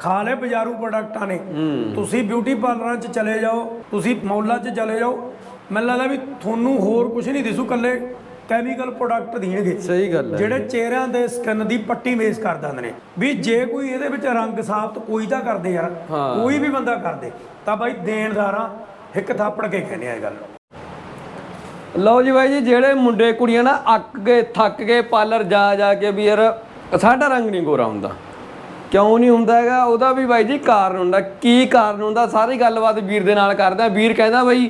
ਖਾ ਲੈ ਬਾਜ਼ਾਰੂ ਪ੍ਰੋਡਕਟਾਂ ਨੇ। ਤੁਸੀਂ ਬਿਊਟੀ ਪਾਰਲਰਾਂ 'ਚ ਚਲੇ ਜਾਓ ਤੁਸੀਂ ਮੌਲਾਂ 'ਚ ਚਲੇ ਜਾਓ। ਮੈਨੂੰ ਲੱਗਦਾ ਵੀ ਤੁਹਾਨੂੰ ਹੋਰ ਕੁਝ ਨਹੀਂ ਦਿਸੂ ਕੱਲੇ ਕੈਮੀਕਲ ਪ੍ਰੋਡਕਟ ਦੇਣਗੇ ਸਹੀ ਗੱਲ ਹੈ। ਜਿਹੜੇ ਚਿਹਰਿਆਂ ਦੇ ਸਕਿਨ ਦੀ ਪੱਟੀ ਮੇਸ ਕਰ ਦਿੰਦੇ ਨੇ। ਵੀ ਜੇ ਕੋਈ ਇਹਦੇ ਵਿੱਚ ਰੰਗ ਸਾਫਤ ਕੋਈ ਤਾਂ ਕਰਦੇ ਯਾਰ। ਕੋਈ ਵੀ ਬੰਦਾ ਕਰਦੇ। ਤਾਂ ਬਾਈ ਦੇਣਦਾਰਾਂ ਇੱਕ ਥਾਪੜ ਕੇ ਕਹਿੰਦੇ ਆ ਇਹ ਗੱਲ। ਲਓ ਜੀ ਬਾਈ ਜੀ ਜਿਹੜੇ ਮੁੰਡੇ ਕੁੜੀਆਂ ਨਾ ਅੱਕ ਗਏ ਥੱਕ ਗਏ ਪਾਰਲਰ ਜਾ ਜਾ ਕੇ ਵੀ ਯਾਰ ਸਾਡਾ ਰੰਗ ਨਹੀਂ ਗੋਰਾ ਹੁੰਦਾ। ਕਿਉਂ ਨਹੀਂ ਹੁੰਦਾ ਹੈਗਾ? ਉਹਦਾ ਵੀ ਬਾਈ ਜੀ ਕਾਰਨ ਹੁੰਦਾ। ਕੀ ਕਾਰਨ ਹੁੰਦਾ? ਸਾਰੀ ਗੱਲਬਾਤ ਵੀਰ ਦੇ ਨਾਲ ਕਰਦੇ। ਆ ਵੀਰ ਕਹਿੰਦਾ ਬਾਈ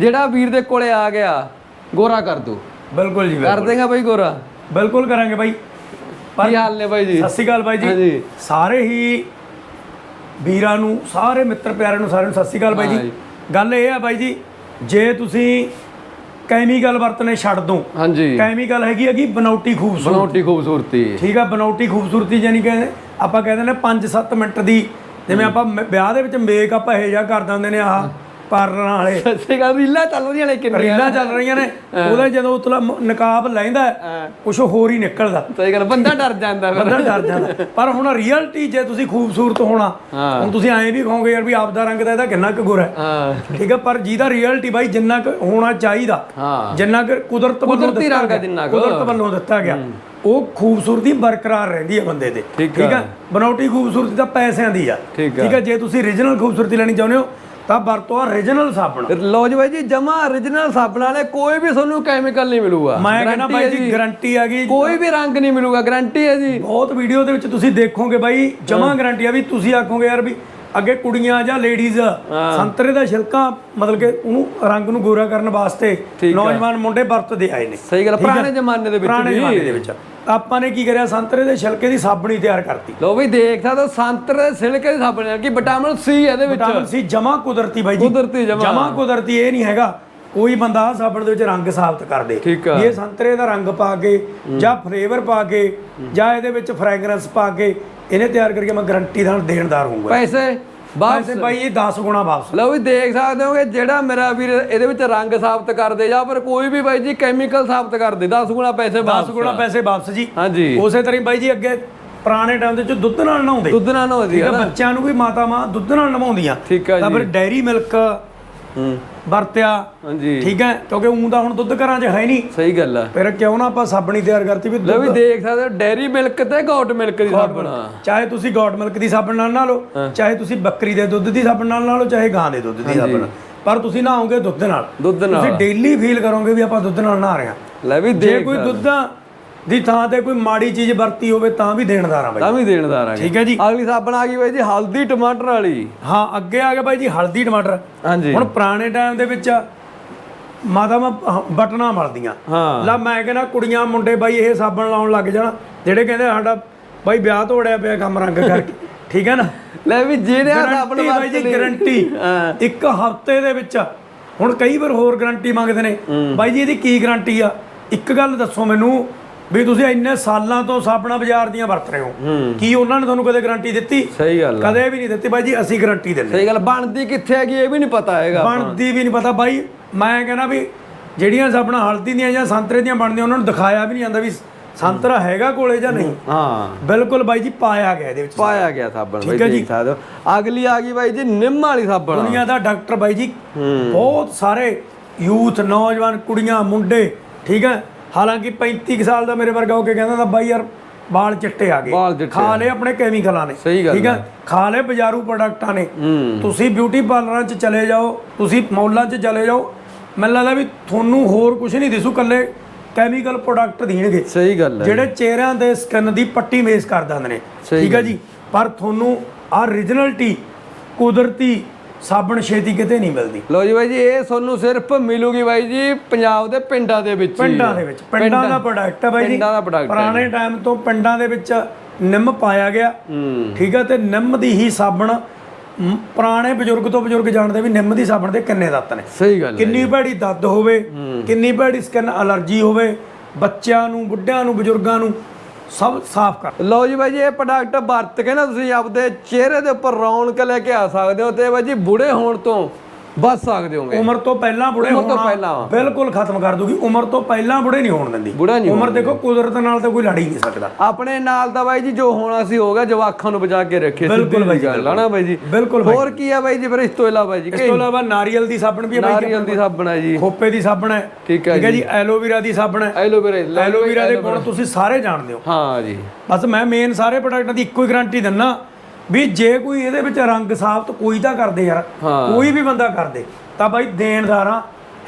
ਜਿਹੜਾ ਵੀਰ ਦੇ ਕੋਲੇ ਆ ਗਿਆ ਗੋਰਾ ਕਰ ਦੋ। ਬਿਲਕੁਲ ਜੀ ਕਰ ਦੇਗਾ ਬਾਈ ਗੋਰਾ? ਬਿਲਕੁਲ ਕਰਾਂਗੇ ਬਾਈ। ਕੀ ਹਾਲ ਨੇ ਬਾਈ ਜੀ? ਸਤਿ ਸ਼੍ਰੀ ਅਕਾਲ ਬਾਈ ਜੀ। ਸਾਰੇ ਹੀ ਵੀਰਾਂ ਨੂੰ ਸਾਰੇ ਮਿੱਤਰ ਪਿਆਰਿਆਂ ਨੂੰ ਸਾਰਿਆਂ ਨੂੰ ਸਤਿ ਸ਼੍ਰੀ ਅਕਾਲ ਬਾਈ ਜੀ। ਗੱਲ ਇਹ ਆ ਬਾਈ ਜੀ ਜੇ ਤੁਸੀਂ ਕੈਮੀਕਲ ਵਰਤਨੇ ਛੱਡ ਦੋ। ਹਾਂਜੀ। ਕੈਮੀਕਲ ਹੈਗੀ ਹੈਗੀ ਬਨੌਟੀ ਖੂਬਸੂਰਤੀ। ਬਣਾਉਟੀ ਖੂਬਸੂਰਤੀ। ਠੀਕ ਆ ਬਨੌਟੀ ਖੂਬਸੂਰਤੀ ਜਾਨੀ ਕਹਿੰਦੇ ਆਪਾਂ ਕਹਿੰਦੇ ਨੇ 5-7 ਮਿੰਟ ਦੀ ਜਿਵੇਂ ਆਪਾਂ ਵਿਆਹ ਦੇ ਵਿੱਚ ਮੇਕਅਪ ਇਹੋ ਜਿਹਾ ਕਰ ਦਿੰਦੇ ਨੇ ਆਹ। ਪਾਰਲਰਾਂ ਵਾਲੇ। ਸੱਚੀ ਗੱਲ ਰੀਲਾਂ ਚੱਲ ਰਹੀਆਂ ਨੇ ਕਿੰਨੀਆਂ? ਰੀਲਾਂ ਚੱਲ ਰਹੀਆਂ ਨੇ। ਉਹਦੇ ਜਦੋਂ ਉਤਲਾ ਨਕਾਬ ਲੈਂਦਾ ਕੁਝ ਹੋਰ ਹੀ ਨਿਕਲਦਾ। ਸਹੀ ਗੱਲ ਬੰਦਾ ਡਰ ਜਾਂਦਾ ਫਿਰ। ਬੰਦਾ ਡਰ ਜਾਂਦਾ। ਪਰ ਹੁਣ ਰਿਐਲਿਟੀ ਜੇ ਤੁਸੀਂ ਖੂਬਸੂਰਤ ਹੋਣਾ ਹੁਣ ਤੁਸੀਂ ਐਂ ਵੀ ਕਹੋਗੇ ਯਾਰ ਵੀ ਆਪਦਾ ਰੰਗ ਤਾਂ ਇਹਦਾ ਕਿੰਨਾ ਕੁ ਗੋਰਾ ਹੈ। ਠੀਕ ਹੈ ਪਰ ਜਿਹਦਾ ਰਿਐਲਿਟੀ ਬਾਈ ਜਿੰਨਾ ਕੁ ਹੋਣਾ ਚਾਹੀਦਾ ਜਿੰਨਾ ਕੁ ਕੁਦਰਤ ਵੱਲੋਂ ਕੁਦਰਤੀ ਦਿੱਤਾ ਰੰਗ ਹੈ ਗਿਆ, ਜਿੰਨਾ ਕੁ। ਕੁਦਰਤ ਵੱਲੋਂ ਦਿੱਤਾ ਗਿਆ ਉਹ ਖੂਬਸੂਰਤੀ ਬਰਕਰਾਰ ਰਹਿੰਦੀ ਹੈ ਬੰਦੇ ਦੇ ਠੀਕ ਹੈ ਬਨੌਟੀ ਖੂਬਸੂਰਤੀ ਤਾਂ ਪੈਸਿਆਂ ਦੀ ਆ। ਠੀਕ ਆ। ਠੀਕ ਹੈ ਜੇ ਤੁਸੀਂ ਰੀਜਨਲ ਖੂਬਸੂਰਤੀ ਲੈਣੀ ਚਾਹੁੰਦੇ ਹੋ ਤਾਂ ਵਰਤੋ ਰੀਜਨਲ ਸਾਬਣ। ਲੋ ਜੀ ਬਾਈ ਜੀ ਜਮਾ origignal ਸਾਬਣ ਵਾਲੇ ਕੋਈ ਵੀ ਤੁਹਾਨੂੰ ਕੈਮੀਕਲ ਨਹੀਂ ਮਿਲੂਗਾ। ਮੈਂ ਕਹਿੰਦਾ ਬਾਈ ਜੀ ਗਾਰੰਟੀ ਆ ਗਈ। ਕੋਈ ਵੀ ਰੰਗ ਨਹੀਂ ਮਿਲੂਗਾ ਗਾਰੰਟੀ ਹੈ ਜੀ। ਬਹੁਤ ਵੀਡੀਓ ਦੇ ਵਿੱਚ ਤੁਸੀਂ ਦੇਖੋਗੇ ਬਾਈ ਜਮਾ ਗਾਰੰਟੀ ਆ ਵੀ ਤੁਸੀਂ ਆਖੋਗੇ ਯਾਰ ਵੀ ਅੱਗੇ ਕੁੜੀਆਂ ਜਾਂ ਲੇਡੀਜ਼ ਸੰਤਰੇ ਦਾ ਛਿਲਕਾ ਮਤਲਬ ਕਿ ਉਹਨੂੰ ਰੰਗ ਨੂੰ ਗੋਰਾ ਕਰਨ ਵਾਸਤੇ ਨੌਜਵਾਨ ਮੁੰਡੇ ਵਰਤਦੇ ਆਏ ਨੇ। ਸਹੀ ਗੱਲ ਪੁਰਾਣੇ ਜ਼ਮਾਨੇ ਦੇ ਵਿੱਚ ਪੁਰਾਣੇ ਜ਼ਮਾਨੇ ਦੇ ਵਿੱਚ। ਆਪਾਂ ਨੇ ਕੀ ਕਰਿਆ? ਸੰਤਰੇ ਦੇ ਛਿਲਕੇ ਦੀ ਸਾਬਣੀ ਤਿਆਰ ਕਰਤੀ। ਲੋ ਵੀ ਦੇਖ ਸਕਦੇ ਹੋ ਸੰਤਰੇ ਦੇ ਸਿਲਕੇ ਦੀ ਸਾਬਣ ਕਿ ਵਿਟਾਮਿਨ ਸੀ ਇਹਦੇ ਵਿੱਚ। ਵਿਟਾਮਿਨ ਸੀ ਜਮਾ ਕੁਦਰਤੀ ਬਾਈ ਜੀ। ਕੁਦਰਤੀ ਜਮਾ। ਜਮਾ ਕੁਦਰਤੀ ਇਹ ਨਹੀਂ ਹੈਗਾ। ਕੋਈ ਬੰਦਾ ਸਾਬਣ ਦੇ ਵਿੱਚ ਰੰਗ ਸਾਬਤ ਕਰ ਦੇ। ਇਹ ਸੰਤਰੇ ਦਾ ਰੰਗ ਪਾ ਕੇ ਜਾਂ ਫਲੇਵਰ ਪਾ ਕੇ ਜਾਂ ਇਹਦੇ ਵਿੱਚ ਫ੍ਰੈਗਰੈਂਸ ਪਾ ਕੇ ਇਹਨੇ ਤਿਆਰ ਕਰਕੇ ਮੈਂ ਗਾਰੰਟੀ ਨਾਲ ਦੇਣਦਾਰ ਹੋਊਗਾ। ਪੈਸੇ? ਬਸ ਵੈਸੇ ਬਾਈ ਇਹ 10 ਗੁਣਾ ਵਾਪਸ। ਲਓ ਵੀ ਦੇਖ ਸਕਦੇ ਹੋ ਕਿ ਜਿਹੜਾ ਮੇਰਾ ਵੀਰ ਇਹਦੇ ਵਿੱਚ ਰੰਗ ਸਾਬਤ ਕਰਦੇ ਜਾਂ ਪਰ ਕੋਈ ਵੀ ਬਾਈ ਜੀ ਕੈਮੀਕਲ ਸਾਬਤ ਕਰਦੇ 10 ਗੁਣਾ ਪੈਸੇ 10 ਵਾਪਸ ਗੁਣਾ ਪੈਸੇ ਵਾਪਸ ਜੀ। ਹਾਂਜੀ। ਉਸੇ ਤਰ੍ਹਾਂ ਹੀ ਬਾਈ ਜੀ ਅੱਗੇ ਪੁਰਾਣੇ ਟਾਈਮ ਦੇ ਵਿੱਚ ਦੁੱਧ ਨਾਲ ਨਹਾਉਂਦੇ। ਦੁੱਧ ਨਾਲ ਠੀਕ ਆ ਬੱਚਿਆਂ ਨੂੰ ਵੀ ਮਾਤਾ ਮਾਂ ਦੁੱਧ ਨਾਲ ਨਵਾਉਂਦੀਆਂ। ਠੀਕ ਆ ਤਾਂ ਜੀ ਫਿਰ ਡੈਰੀ ਮਿਲਕ ਹੂੰ ਵਰਤਿਆ। ਹਾਂਜੀ। ਠੀਕ ਹੈ ਕਿਉਂਕਿ ਉਂ ਤਾਂ ਹੁਣ ਦੁੱਧ ਘਰਾਂ 'ਚ ਹੈ ਨਹੀਂ। ਸਹੀ ਗੱਲ ਆ। ਫਿਰ ਕਿਉਂ ਨਾ ਆਪਾਂ ਸਾਬਣੀ ਤਿਆਰ ਕਰਤੀ ਵੀ ਲਓ ਵੀ ਦੇਖ ਸਕਦੇ ਹੋ ਡੈਰੀ ਮਿਲਕ ਤੇ ਗੋਟ ਮਿਲਕ ਦੀ ਸਾਬਣ। ਚਾਹੇ ਤੁਸੀਂ ਗੌਟ ਮਿਲਕ ਦੀ ਸਾਬਣ ਨਾਲ ਨਹਾ ਲਓ ਚਾਹੇ ਤੁਸੀਂ ਬੱਕਰੀ ਦੇ ਦੁੱਧ ਦੀ ਸਾਬਣ ਨਾਲ ਨਹਾ ਲਓ ਚਾਹੇ ਗਾਂ ਦੇ ਦੁੱਧ ਦੀ ਸਾਬਣ। ਨਾਲ ਪਰ ਤੁਸੀਂ ਨਹਾਓਗੇ ਦੁੱਧ ਨਾਲ। ਦੁੱਧ ਨਾਲ। ਤੁਸੀਂ ਡੇਲੀ ਫੀਲ ਕਰੋਗੇ ਵੀ ਆਪਾਂ ਦੁੱਧ ਨਾਲ ਨਹਾ ਰਹੇ ਹਾਂ। ਲੈ ਵੀ ਜੇ ਦੇਖ ਕੋਈ ਦੁੱਧ ਦੀ ਥਾਂ ਤੇ ਕੋਈ ਮਾੜੀ ਚੀਜ਼ ਵਰਤੀ ਹੋਵੇ ਤਾਂ ਵੀ ਦੇਣਦਾਰ ਆ ਬਾਈ। ਤਾਂ ਵੀ ਦੇਣਦਾਰ ਆ ਗਏ। ਠੀਕ ਹੈ ਜੀ। ਅਗਲੀ ਸਾਬਣ ਆ ਗਈ ਬਾਈ ਜੀ ਹਲਦੀ ਟਮਾਟਰ ਵਾਲੀ। ਹਾਂ ਅੱਗੇ ਆ ਗਿਆ ਬਾਈ ਜੀ ਹਲਦੀ ਟਮਾਟਰ। ਹਾਂਜੀ। ਹੁਣ ਪੁਰਾਣੇ ਟਾਈਮ ਦੇ ਵਿੱਚ ਮਾਤਾ ਮਾ ਬਟਨਾ ਮਲਦੀਆਂ। ਹਾਂ। ਲਾ ਮੈਂ ਕਹਿੰਦਾ ਕੁੜੀਆਂ ਮੁੰਡੇ ਬਾਈ ਇਹ ਸਾਬਣ ਲਾਉਣ ਲੱਗ ਜਾਣ। ਜਿਹੜੇ ਕਹਿੰਦੇ ਸਾਡਾ ਬਾਈ ਵਿਆਹ ਤੋੜਿਆ ਪਿਆ ਕੰਮ ਰੰਗ ਕਰਕੇ। ਠੀਕ ਹੈ ਨਾ? ਲੈ ਵੀ ਜਿਹੜੇ ਆ ਸਾਬਣ ਗਰੰਟੀ ਬਾਈ ਜੀ ਗਰੰਟੀ ਹਾਂ। ਇੱਕ ਹਫ਼ਤੇ ਦੇ ਵਿੱਚ। ਹੁਣ ਕਈ ਵਾਰ ਹੋਰ ਗਰੰਟੀ ਮੰਗਦੇ ਨੇ। ਬਾਈ ਜੀ ਇਹਦੀ ਕੀ ਗਰੰਟੀ ਆ? ਇੱਕ ਗੱਲ ਦੱਸੋ ਮੈਨੂੰ। ਵੀ ਤੁਸੀਂ ਇੰਨੇ ਸਾਲਾਂ ਤੋਂ ਸਾਬਣਾ ਬਾਜ਼ਾਰ ਦੀਆਂ ਵਰਤ ਰਹੇ ਹੋ। ਕੀ ਉਹਨਾਂ ਨੇ ਤੁਹਾਨੂੰ ਕਦੇ ਗਰੰਟੀ ਦਿੱਤੀ? ਸਹੀ ਗੱਲ ਆ। ਕਦੇ ਵੀ ਨਹੀਂ ਦਿੱਤੀ। ਬਾਈ ਜੀ ਅਸੀਂ ਗਰੰਟੀ ਦਿੰਦੇ ਸਹੀ ਗੱਲ ਬਣਦੀ ਕਿੱਥੇ ਹੈਗੀ ਇਹ ਵੀ ਨਹੀਂ ਪਤਾ ਹੈਗਾ ਬਣਦੀ ਵੀ ਨਹੀਂ ਪਤਾ। ਬਾਈ ਮੈਂ ਕਹਿੰਦਾ ਵੀ ਜਿਹੜੀਆਂ ਸਾਬਣਾ ਹਲਦੀ ਦੀਆਂ ਜਾਂ ਸੰਤਰੇ ਦੀਆਂ ਬਣਦੀਆਂ ਉਹਨਾਂ ਨੂੰ ਦਿਖਾਇਆ ਵੀ ਨਹੀਂ ਜਾਂਦਾ ਵੀ ਸੰਤਰਾ ਹੈਗਾ ਕੋਲੇ ਜਾਂ ਨਹੀਂ। ਹਾਂ ਬਿਲਕੁਲ ਬਾਈ ਜੀ ਪਾਇਆ ਗਿਆ ਇਹਦੇ ਵਿੱਚ। ਪਾਇਆ ਗਿਆ ਸਾਬਣ ਬਾਈ ਹੈ ਜੀ। ਦੇਖ ਸਕਦੇ ਹੋ। ਅਗਲੀ ਆ ਗਈ ਬਾਈ ਜੀ ਨਿੰਮ ਵਾਲੀ ਸਾਬਣ। ਦੁਨੀਆ ਦਾ ਡਾਕਟਰ ਬਾਈ ਜੀ ਬਹੁਤ ਸਾਰੇ ਯੂਥ ਨੌਜਵਾਨ ਕੁੜੀਆਂ ਮੁੰਡੇ ਠੀਕ ਹੈ ਹਾਲਾਂਕਿ 35 ਕੁ ਸਾਲ ਦਾ ਮੇਰੇ ਵਰਗਾ ਹੋ ਕੇ ਕਹਿੰਦਾ ਤਾਂ ਬਾਈ ਯਾਰ ਵਾਲ ਚਿੱਟੇ ਆ ਗਏ। ਖਾ ਲਏ ਆਪਣੇ ਕੈਮੀਕਲਾਂ ਨੇ ਠੀਕ ਹੈ। ਖਾ ਲਏ ਬਾਜ਼ਾਰੂ ਪ੍ਰੋਡਕਟਾਂ ਨੇ। ਤੁਸੀਂ ਬਿਊਟੀ ਪਾਰਲਰਾਂ 'ਚ ਚਲੇ ਜਾਓ ਤੁਸੀਂ ਮੌਲਾਂ 'ਚ ਚਲੇ ਜਾਓ ਮੈਨੂੰ ਲੱਗਦਾ ਵੀ ਤੁਹਾਨੂੰ ਹੋਰ ਕੁਝ ਨਹੀਂ ਦਿਸੂ ਕੱਲੇ ਕੈਮੀਕਲ ਪ੍ਰੋਡਕਟ ਦੇਣਗੇ। ਸਹੀ ਗੱਲ ਹੈ ਜਿਹੜੇ ਚਿਹਰਿਆਂ ਦੇ ਸਕਿਨ ਦੀ ਪੱਟੀ ਮੇਸ ਕਰ ਦਿੰਦੇ ਨੇ। ਠੀਕ ਹੈ ਜੀ? ਪਰ ਤੁਹਾਨੂੰ ਆ ਓਰੀਜਨਲਟੀ ਕੁਦਰਤੀ ਸਾਬਣ ਛੇਤੀ ਕਿਤੇ ਨਹੀਂ ਮਿਲਦੀ। ਲੋ ਜੀ ਬਾਈ ਜੀ ਇਹ ਤੁਹਾਨੂੰ ਸਿਰਫ ਮਿਲੂਗੀ ਬਾਈ ਜੀ ਪੰਜਾਬ ਦੇ ਪਿੰਡਾਂ ਦੇ ਵਿੱਚ। ਪਿੰਡਾਂ ਦੇ ਵਿੱਚ ਪਿੰਡਾਂ ਦਾ ਪ੍ਰੋਡਕਟ ਹੈ ਬਾਈ ਜੀ। ਪਿੰਡਾਂ ਦਾ ਹੈ। ਪੁਰਾਣੇ ਟਾਈਮ ਤੋਂ ਪਿੰਡਾਂ ਦੇ ਵਿੱਚ ਨਿੰਮ ਪਾਇਆ ਗਿਆ। ਠੀਕ ਹੈ ਤੇ ਨਿੰਮ ਦੀ ਹੀ ਸਾਬਣ ਪੁਰਾਣੇ ਬਜ਼ੁਰਗ ਤੋਂ ਬਜ਼ੁਰਗ ਜਾਣਦੇ ਵੀ ਨਿੰਮ ਦੀ ਸਾਬਣ ਦੇ ਕਿੰਨੇ ਦੱਤ ਨੇ। ਸਹੀ ਗੱਲ ਹੈ ਕਿੰਨੀ ਭੈੜੀ ਦਰਦ ਹੋਵੇ ਕਿੰਨੀ ਭੈੜੀ ਸਕਿਨ ਅਲਰਜੀ ਹੋਵੇ ਬੱਚਿਆਂ ਨੂੰ ਬੁੱਢਿਆਂ ਨੂੰ ਬਜ਼ੁਰਗਾਂ ਨੂੰ ਸਭ ਸਾਫ਼ ਕਰ। ਲਓ ਜੀ ਬਾਈ ਜੀ, ਇਹ ਪ੍ਰੋਡਕਟ ਵਰਤ ਕੇ ਨਾ ਤੁਸੀਂ ਆਪਦੇ ਚਿਹਰੇ ਦੇ ਉੱਪਰ ਰੌਣਕ ਲੈ ਕੇ ਆ ਸਕਦੇ ਹੋ ਤੇ ਬਾਈ ਜੀ, ਬੁੜੇ ਹੋਣ ਤੋਂ ਬਚ ਸਕਦੇ ਹੋਗੇ ਉਮਰ ਤੋਂ ਪਹਿਲਾਂ ਬੁੜੇ ਉਮਰ ਤੋਂ ਹੋਣਾ ਪਹਿਲਾਂ। ਬਿਲਕੁਲ ਖਤਮ ਕਰ ਦੂਗੀ। ਉਮਰ ਤੋਂ ਪਹਿਲਾਂ ਬੁੜੇ ਨਹੀਂ ਹੋਣ ਦਿੰਦੀ। ਬੁੜਾ ਨਹੀਂ ਉਮਰ ਦੇਖੋ ਕੁਦਰਤ ਨਾਲ ਤਾਂ ਕੋਈ ਲੜ ਹੀ ਨਹੀਂ ਸਕਦਾ। ਆਪਣੇ ਨਾਲ ਤਾਂ ਬਾਈ ਜੀ ਜੋ ਹੋਣਾ ਸੀ ਹੋਗਾ ਜਵਾਖਾਂ ਨੂੰ ਬਚਾ ਕੇ ਰੱਖੇ। ਬਿਲਕੁਲ ਬਾਈ ਜੀ ਗੱਲ ਆ ਨਾ ਬਾਈ ਜੀ। ਬਿਲਕੁਲ ਬਾਈ ਹੋਰ ਕੀ ਆ ਬਾਈ ਜੀ ਫਿਰ ਇਸ ਤੋਂ ਇਲਾਵਾ ਜੀ? ਇਸ ਤੋਂ ਇਲਾਵਾ ਨਾਰੀਅਲ ਦੀ ਸਾਬਣ ਵੀ ਹੈ ਬਾਈ ਨਾਰੀਅਲ ਦੀ ਸਾਬਣ ਹੈ ਜੀ। ਖੋਪੇ ਦੀ ਸਾਬਣ ਹੈ। ਠੀਕ ਹੈ ਠੀਕ ਹੈ ਜੀ ਐਲੋਵੀਰਾ ਦੀ ਸਾਬਣ ਹੈ। ਐਲੋਵੇਰਾ ਐਲੋਵੀਰਾ ਦੇ ਗੁਣ ਤੁਸੀਂ ਸਾਰੇ ਜਾਣਦੇ ਹੋ। ਹਾਂ ਜੀ। ਬਸ ਮੈਂ ਮੇਨ ਸਾਰੇ ਪ੍ਰੋਡਕਟਾਂ ਦੀ ਇੱਕੋ ਹੀ ਗਾਰੰਟੀ ਦਿੰਨਾ। ਵੀ ਜੇ ਕੋਈ ਇਹਦੇ ਵਿੱਚ ਰੰਗ ਸਾਫਤ ਕੋਈ ਤਾਂ ਕਰਦੇ ਯਾਰ। ਕੋਈ ਵੀ ਬੰਦਾ ਕਰਦੇ ਤਾਂ ਬਾਈ ਦੇਣਦਾਰਾਂ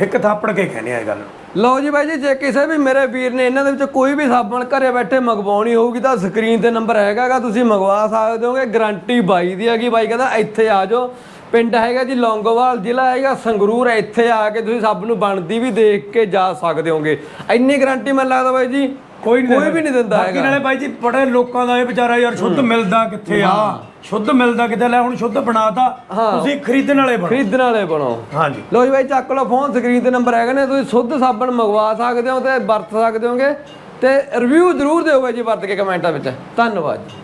ਇੱਕ ਥਾਪੜ ਕੇ ਕਹਿੰਦੇ ਆ ਇਹ ਗੱਲ ਲਓ ਜੀ ਬਾਈ ਜੀ ਜੇ ਕਿਸੇ ਵੀ ਮੇਰੇ ਵੀਰ ਨੇ ਇਹਨਾਂ ਦੇ ਵਿੱਚ ਕੋਈ ਵੀ ਸਾਬਣ ਘਰੇ ਬੈਠੇ ਮੰਗਵਾਉਣੀ ਹੋਊਗੀ ਤਾਂ ਸਕਰੀਨ ਤੇ ਨੰਬਰ ਹੈਗਾਗਾ ਤੁਸੀਂ ਮੰਗਵਾ ਸਕਦੇ ਹੋਗੇ ਗਾਰੰਟੀ ਬਾਈ ਦੀ ਹੈਗੀ ਬਾਈ ਕਹਿੰਦਾ ਇੱਥੇ ਆ ਜਾਓ। ਪਿੰਡ ਹੈਗਾ ਜੀ ਲੌਂਗੋਵਾਲ ਜ਼ਿਲ੍ਹਾ ਹੈਗਾ ਸੰਗਰੂਰ ਇੱਥੇ ਆ ਕੇ ਤੁਸੀਂ ਸਭ ਨੂੰ ਬਣਦੀ ਵੀ ਦੇਖ ਕੇ ਜਾ ਸਕਦੇ ਹੋਗੇ। ਇੰਨੀ ਗਾਰੰਟੀ ਮੈਨੂੰ ਲੱਗਦਾ ਬਾਈ ਜੀ ਕੋਈ ਨਹੀਂ ਕੋਈ ਵੀ ਨਹੀਂ ਦਿੰਦਾ ਬਾਕੀ ਹੈਗਾ। ਨਾਲੇ ਬਾਈ ਜੀ ਬੜੇ ਲੋਕਾਂ ਦਾ ਇਹ ਵਿਚਾਰਾ ਯਾਰ ਸ਼ੁੱਧ ਮਿਲਦਾ ਕਿੱਥੇ ਆ? ਸ਼ੁੱਧ ਮਿਲਦਾ ਕਿੱਥੇ? ਲੈ ਹੁਣ ਸ਼ੁੱਧ ਬਣਾਤਾ। ਤੁਸੀਂ ਖਰੀਦਣ ਵਾਲੇ ਬਣੋ। ਖਰੀਦਣ ਵਾਲੇ ਬਣੋ। ਹਾਂਜੀ। ਲੋ ਜੀ ਬਾਈ ਚੱਕ ਲਓ ਫੋਨ ਸਕਰੀਨ ਤੇ ਨੰਬਰ ਹੈਗੇ ਨੇ ਤੁਸੀਂ ਸ਼ੁੱਧ ਸਾਬਣ ਮੰਗਵਾ ਸਕਦੇ ਹੋ ਤੇ ਵਰਤ ਸਕਦੇ ਹੋਗੇ। ਤੇ ਰਿਵਿਊ ਜ਼ਰੂਰ ਦਿਓ ਬਾਈ ਜੀ ਵਰਤ ਕੇ ਕਮੈਂਟਾਂ ਵਿੱਚ। ਧੰਨਵਾਦ ਜੀ।